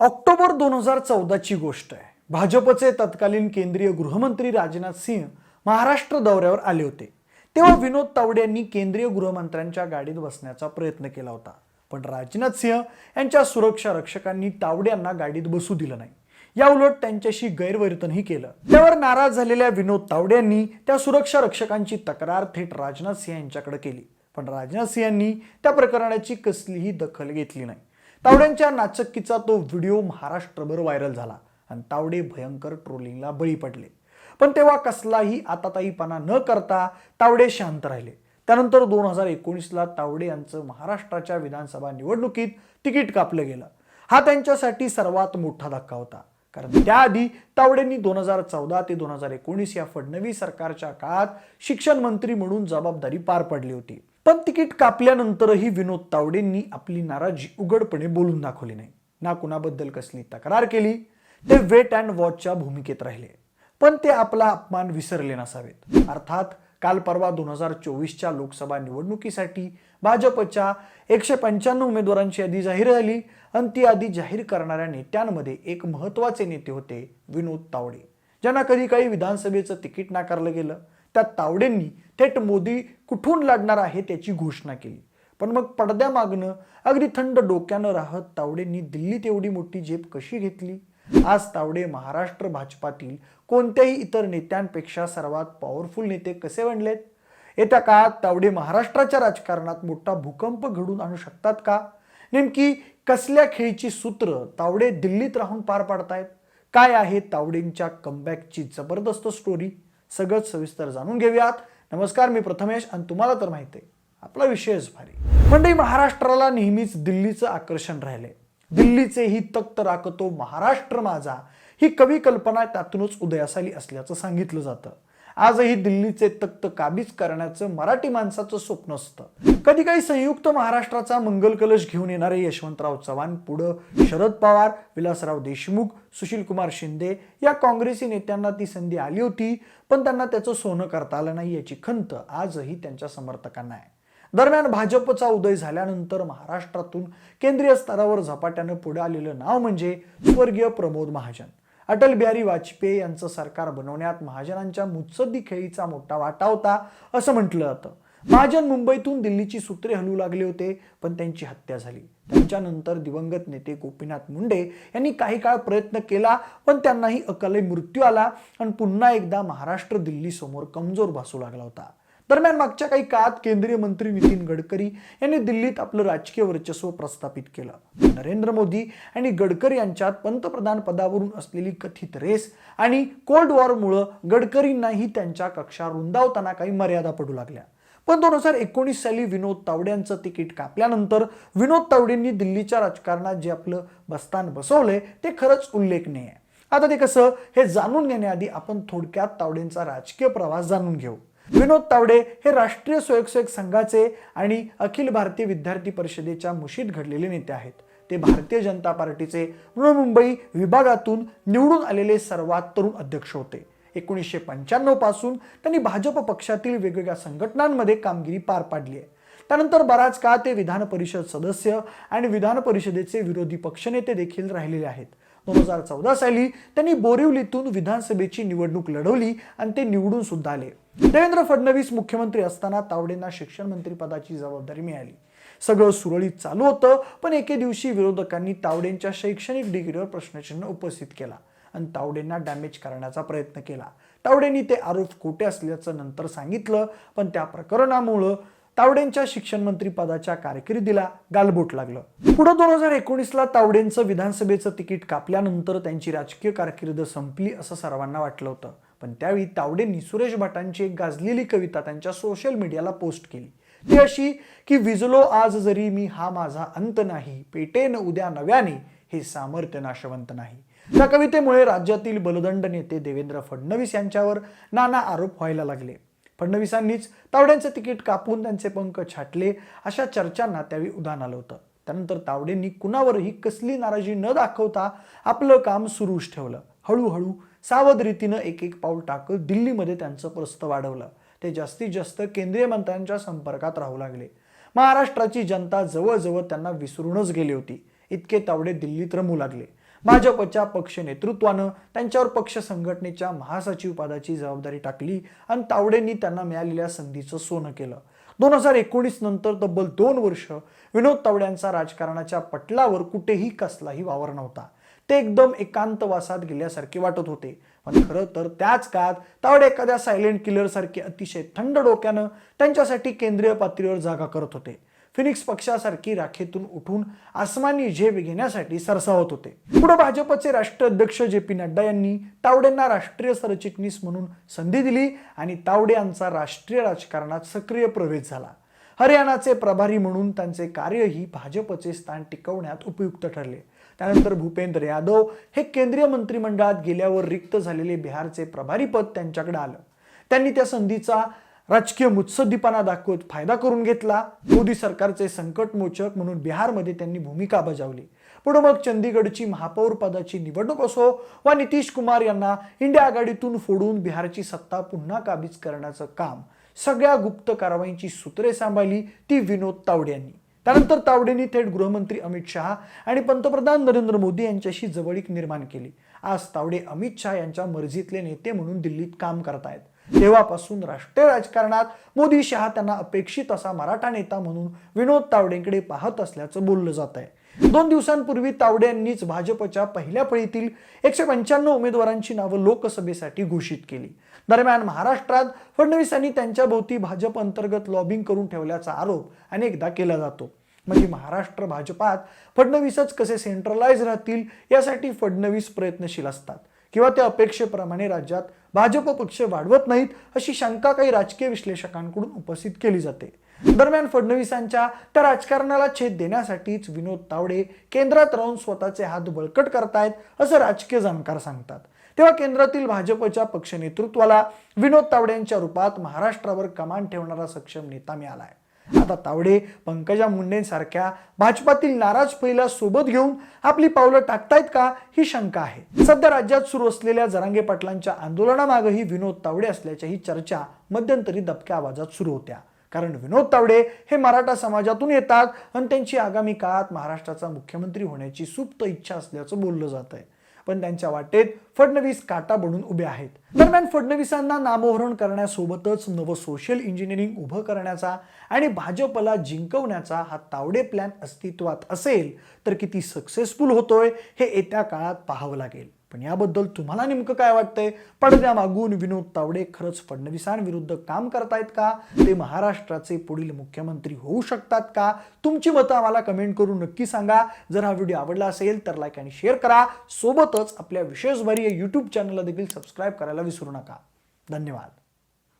October दोन हजार चौदाची गोष्ट आहे. भाजपचे तत्कालीन केंद्रीय गृहमंत्री राजनाथ सिंह महाराष्ट्र दौऱ्यावर आले होते. तेव्हा विनोद तावडे यांनी केंद्रीय गृहमंत्र्यांच्या गाडीत बसण्याचा प्रयत्न केला होता. पण राजनाथ सिंह यांच्या सुरक्षा रक्षकांनी तावडे यांना गाडीत बसू दिलं नाही. या उलट त्यांच्याशी गैरवर्तनही केलं. त्यावर नाराज झालेल्या विनोद तावडे यांनी त्या सुरक्षा रक्षकांची तक्रार थेट राजनाथ सिंह यांच्याकडे केली. पण राजनाथ सिंह यांनी त्या प्रकरणाची कसलीही दखल घेतली नाही. तावड्यांच्या नाचक्कीचा तो व्हिडिओ महाराष्ट्रभर व्हायरल झाला आणि तावडे भयंकर ट्रोलिंगला बळी पडले. पण तेव्हा कसलाही आताताईपणा न करता तावडे शांत राहिले. त्यानंतर दोन हजार एकोणीसला तावडे यांचं महाराष्ट्राच्या विधानसभा निवडणुकीत तिकीट कापलं गेलं. हा त्यांच्यासाठी सर्वात मोठा धक्का होता. कारण त्याआधी तावडेंनी दोन हजार चौदा ते दोन हजार एकोणीस या फडणवीस सरकारच्या काळात शिक्षण मंत्री म्हणून जबाबदारी पार पडली होती. पण तिकीट कापल्यानंतरही विनोद तावडेंनी आपली नाराजी उघडपणे बोलून दाखवली नाही. ना कुणाबद्दल कसली तक्रार केली ते वेट अँड वॉचच्या भूमिकेत राहिले. पण ते आपला अपमान विसरले नसावेत. अर्थात काल परवा दोन हजार चोवीसच्या लोकसभा निवडणुकीसाठी भाजपच्या एकशे पंच्याण्णव उमेदवारांची यादी जाहीर झाली आणि ती यादी जाहीर करणाऱ्या नेत्यांमध्ये एक महत्त्वाचे नेते होते विनोद तावडे ज्यांना कधी काही विधानसभेचं तिकीट नाकारलं गेलं त्या तावडेंनी थेट मोदी कुठून लढणार आहे त्याची घोषणा केली. पण मग पडद्यामागनं अगदी थंड डोक्यानं राहत तावडेंनी दिल्लीत एवढी मोठी झेप कशी घेतली? आज तावडे महाराष्ट्र भाजपातील कोणत्याही इतर नेत्यांपेक्षा सर्वात पॉवरफुल नेते कसे बनलेत? येत्या काळात तावडे महाराष्ट्राच्या राजकारणात मोठा भूकंप घडून आणू शकतात का? नेमकी कसल्या खेळीची सूत्र तावडे दिल्लीत राहून पार पाडतायत? काय आहे तावडेंच्या कमबॅकची जबरदस्त स्टोरी सगळंच सविस्तर जाणून घेऊयात. नमस्कार मी प्रथमेश आणि तुम्हाला तर माहिती आहे आपला विषयच भारी. मंडळी महाराष्ट्राला नेहमीच दिल्लीचं आकर्षण राहिले दिल्लीचे ही तक्त राखतो महाराष्ट्र माझा. ही कवी कल्पना त्यातूनच उदयास आली असल्याचं सांगितलं जातं. आजही दिल्लीचे तख्त काबीज करण्याचं मराठी माणसाचं स्वप्न असतं. कधी काही संयुक्त महाराष्ट्राचा मंगल कलश घेऊन येणारे यशवंतराव चव्हाण पुढं शरद पवार विलासराव देशमुख सुशील कुमार शिंदे या काँग्रेसी नेत्यांना ती संधी आली होती पण त्यांना त्याचं सोनं करता आलं नाही याची खंत आजही त्यांच्या समर्थकांना आहे. दरम्यान भाजपचा उदय झाल्यानंतर महाराष्ट्रातून केंद्रीय स्तरावर झपाट्यानं पुढे आलेलं नाव म्हणजे स्वर्गीय प्रमोद महाजन. अटल बिहारी वाजपेयी यांचं सरकार बनवण्यात महाजनांच्या मुत्सद्दी खेळीचा मोठा वाटा होता असं म्हटलं जातं. महाजन मुंबईतून दिल्लीची सूत्रे हलू लागले होते पण त्यांची हत्या झाली. त्यांच्यानंतर दिवंगत नेते गोपीनाथ मुंडे यांनी काही काळ प्रयत्न केला पण त्यांनाही अकाली मृत्यू आला आणि पुन्हा एकदा महाराष्ट्र दिल्ली समोर कमजोर भासू लागला होता. दरम्यान मागच्या काही काळात केंद्रीय मंत्री नितीन गडकरी यांनी दिल्लीत आपलं राजकीय वर्चस्व प्रस्थापित केलं. नरेंद्र मोदी आणि गडकरी यांच्यात पंतप्रधान पदावरून असलेली कथित रेस आणि कोल्ड वॉरमुळं गडकरींनाही त्यांच्या कक्षा रुंदावताना काही मर्यादा पडू लागल्या. पण दोन हजार एकोणीस साली विनोद तावड्यांचं तिकीट कापल्यानंतर विनोद तावडेंनी दिल्लीच्या राजकारणात जे आपलं बस्तान बसवलंय ते खरंच उल्लेखनीय आहे. आता ते कसं हे जाणून घेण्याआधी आपण थोडक्यात तावडेंचा राजकीय प्रवास जाणून घेऊ. विनोद तावडे हे राष्ट्रीय स्वयंसेवक संघाचे आणि अखिल भारतीय विद्यार्थी परिषदेच्या मुशीत घडलेले नेते आहेत. ते भारतीय जनता पार्टीचे मुंबई विभागातून निवडून आलेले सर्वात तरुण अध्यक्ष होते. एकोणीसशे पंच्याण्णवपासून त्यांनी भाजप पक्षातील वेगवेगळ्या संघटनांमध्ये कामगिरी पार पाडली आहे. त्यानंतर बराच काळ ते विधान परिषद सदस्य आणि विधान परिषदेचे विरोधी पक्षनेते देखील राहिलेले आहेत. दोन हजार चौदा साली त्यांनी बोरिवलीतून विधानसभेची निवडणूक लढवली आणि ते निवडून सुद्धा आले. देवेंद्र फडणवीस मुख्यमंत्री असताना तावडेंना शिक्षण मंत्री पदाची जबाबदारी मिळाली. सगळं सुरळीत चालू होतं पण एके दिवशी विरोधकांनी तावडेंच्या शैक्षणिक डिग्रीवर प्रश्नचिन्ह उपस्थित केला आणि तावडेंना डॅमेज करण्याचा प्रयत्न केला. तावडेंनी ते आरोप खोटे असल्याचं नंतर सांगितलं पण त्या प्रकरणामुळं तावडेंच्या शिक्षण मंत्री पदाच्या कारकिर्दीला गालबोट लागलं. पुढं दोन हजार एकोणीसला तावडेंचं विधानसभेचं तिकीट कापल्यानंतर त्यांची राजकीय कारकिर्द संपली असं सर्वांना वाटलं होतं. पण त्यावेळी तावडेंनी सुरेश भटांची एक गाजलेली कविता त्यांच्या सोशल मीडियाला पोस्ट केली. ती अशी की विजलो आज जरी मी हा माझा अंत नाही. पेटेन उद्या नव्याने हे सामर्थ्य नाशवंत नाही. त्या कवितेमुळे राज्यातील बलदंड नेते देवेंद्र फडणवीस यांच्यावर नाना आरोप व्हायला लागले. फडणवीसांनीच तावड्यांचे तिकीट कापून त्यांचे पंख छाटले अशा चर्चांना त्यावेळी उदाहरण आलं होतं. त्यानंतर तावडेंनी कुणावरही कसली नाराजी न दाखवता आपलं काम सुरूच ठेवलं. हळूहळू सावध रीतीनं एक एक पाऊल टाकत दिल्लीमध्ये त्यांचं प्रस्त वाढवलं. ते जास्तीत जास्त केंद्रीय मंत्र्यांच्या संपर्कात राहू लागले. महाराष्ट्राची जनता जवळजवळ त्यांना विसरूनच गेली होती. इतके तावडे दिल्लीत रमू लागले. भाजपच्या पक्ष नेतृत्वानं त्यांच्यावर पक्ष संघटनेच्या महासचिव पदाची जबाबदारी टाकली आणि तावडेंनी त्यांना मिळालेल्या संधीचं सोनं केलं. दोन हजार एकोणीस नंतर तब्बल दोन वर्ष विनोद तावड्यांचा राजकारणाच्या पटलावर कुठेही कसलाही वावर नव्हता. ते एकदम एकांतवासात गेल्यासारखे वाटत होते. पण खरं तर त्याच काळात तावडे एखाद्या सायलेंट किलर सारखे अतिशय थंड डोक्यानं त्यांच्यासाठी केंद्रीय पातळीवर जागा करत होते. फिनिक्स पक्षासारखी राखेतून उठून आसमानी झेप घेण्यासाठी सरसावत होते. पुढे भाजपचे राष्ट्रीय अध्यक्ष जे पी नड्डा यांनी तावडेंना राष्ट्रीय सरचिटणीस म्हणून संधी दिली आणि तावडे यांचा राष्ट्रीय राजकारणात सक्रिय प्रवेश झाला. हरियाणाचे प्रभारी म्हणून त्यांचे कार्यही भाजपचे स्थान टिकवण्यात उपयुक्त ठरले. त्यानंतर भूपेंद्र यादव हे केंद्रीय मंत्रिमंडळात गेल्यावर रिक्त झालेले बिहारचे प्रभारीपद त्यांच्याकडे आलं. त्यांनी त्या संधीचा राजकीय मुत्सद्दीपणा दाखवत फायदा करून घेतला. मोदी सरकारचे संकटमोचक म्हणून बिहारमध्ये त्यांनी भूमिका बजावली. पुढे मग चंदीगडची महापौर पदाची निवडणूक असो वा नितीश कुमार यांना इंडिया आघाडीतून फोडून बिहारची सत्ता पुन्हा काबीज करण्याचं काम सगळ्या गुप्त कारवाईची सूत्रे सांभाळली ती विनोद तावडे यांनी. त्यानंतर तावडेंनी थेट गृहमंत्री अमित शहा आणि पंतप्रधान नरेंद्र मोदी यांच्याशी जवळीक निर्माण केली. आज तावडे अमित शहा यांच्या मर्जीतले नेते म्हणून दिल्लीत काम करत आहेत. तेव्हापासून राष्ट्रीय राजकारणात मोदी शहा त्यांना अपेक्षित असा मराठा नेता म्हणून विनोद तावडेंकडे पाहत असल्याचं बोललं जात आहे दोन दिवसांपूर्वी तावडे यांनीच भाजपच्या पहिल्या फळीतील एकशे पंच्याण्णव उमेदवारांची नावं लोकसभेसाठी घोषित केली. दरम्यान महाराष्ट्रात फडणवीसांनी त्यांच्या भोवती भाजप अंतर्गत लॉबिंग करून ठेवल्याचा आरोप अनेकदा केला जातो. म्हणजे महाराष्ट्र भाजपात फडणवीसच कसे सेंट्रलाइज राहतील यासाठी फडणवीस प्रयत्नशील असतात. किंवा त्या अपेक्षेप्रमाणे राज्यात भाजप पक्ष वाढवत नाहीत अशी शंका काही राजकीय विश्लेषकांकडून उपस्थित केली जाते. दरम्यान फडणवीसांच्या त्या राजकारणाला छेद देण्यासाठीच विनोद तावडे केंद्रात राहून स्वतःचे हात बळकट करतायत असं राजकीय जाणकार सांगतात. तेव्हा केंद्रातील भाजपच्या पक्ष नेतृत्वाला विनोद तावडेंच्या रूपात महाराष्ट्रावर कमान ठेवणारा सक्षम नेता मिळालाय. आता तावडे पंकजा मुंडेंसारख्या भाजपातील नाराज पहिला सोबत घेऊन आपली पावलं टाकतायत का ही शंका आहे. सध्या राज्यात सुरू असलेल्या जरांगे पाटलांच्या आंदोलनामागही विनोद तावडे असल्याच्याही चर्चा मध्यंतरी दबक्या आवाजात सुरू होत्या. कारण विनोद तावडे हे मराठा समाजातून येतात आणि त्यांची आगामी काळात महाराष्ट्राचा मुख्यमंत्री होण्याची सुप्त इच्छा असल्याचं बोललं जात आहे पण त्यांच्या वाटेत फडणवीस काटा बनून उभे आहेत. दरम्यान फडणवीसांना नामोहरण करण्यासोबतच नवं सोशल इंजिनिअरिंग उभं करण्याचा आणि भाजपला जिंकवण्याचा हा तावडे प्लॅन अस्तित्वात असेल तर किती सक्सेसफुल होतोय हे येत्या काळात पाहावं लागेल. पण याबद्दल तुम्हाला नेमकं काय वाटतंय? पडद्यामागून विनोद तावडे खरंच फडणवीसांविरुद्ध काम करतायत का? ते महाराष्ट्राचे पुढील मुख्यमंत्री होऊ शकतात का? तुमची मतं आम्हाला कमेंट करून नक्की सांगा. जर हा व्हिडिओ आवडला असेल तर लाईक आणि शेअर करा. सोबतच आपल्या विशेष भरी या यूट्यूब चॅनलला देखील सबस्क्राईब करायला विसरू नका. धन्यवाद.